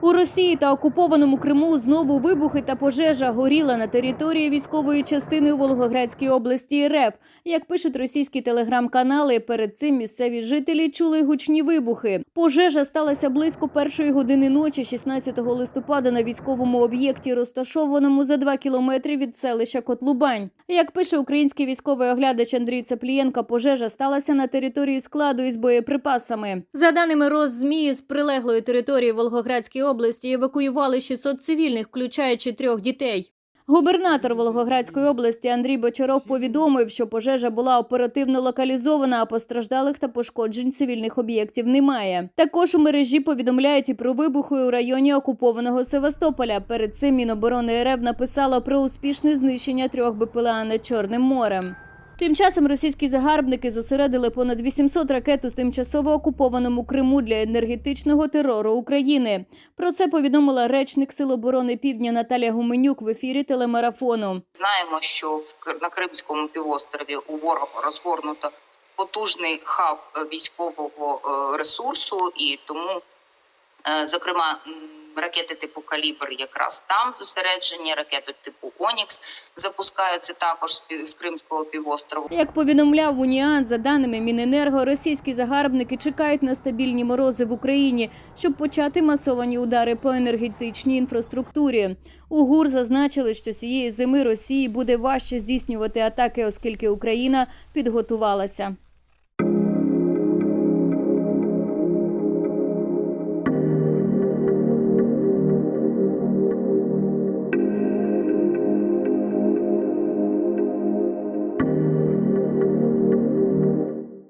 У Росії та окупованому Криму знову вибухи та пожежа горіла на території військової частини у Волгоградській області РФ. Як пишуть російські телеграм-канали, перед цим місцеві жителі чули гучні вибухи. Пожежа сталася близько першої години ночі, 16 листопада, на військовому об'єкті, розташованому за два кілометри від селища Котлубань. Як пише український військовий оглядач Андрій Цеплієнко, пожежа сталася на території складу із боєприпасами. За даними Роззмі, з прилеглої території Волгоградської області евакуювали 600 цивільних, включаючи трьох дітей. Губернатор Волгоградської області Андрій Бочаров повідомив, що пожежа була оперативно локалізована, а постраждалих та пошкоджень цивільних об'єктів немає. Також у мережі повідомляють і про вибухи у районі окупованого Севастополя. Перед цим Міноборони РФ написало про успішне знищення трьох БПЛА над Чорним морем. Тим часом російські загарбники зосередили понад 800 ракет у тимчасово окупованому Криму для енергетичного терору України. Про це повідомила речник Сил оборони Півдня Наталія Гуменюк в ефірі телемарафону. Знаємо, що на Кримському півострові у ворога розгорнуто потужний хаб військового е, ресурсу, і тому, е, зокрема, ракети типу Калібр якраз там зосереджені, ракети типу Онікс запускаються також з Кримського півострову. Як повідомляв Уніан, за даними Міненерго, російські загарбники чекають на стабільні морози в Україні, щоб почати масовані удари по енергетичній інфраструктурі. У ГУР зазначили, що цієї зими Росії буде важче здійснювати атаки, оскільки Україна підготувалася.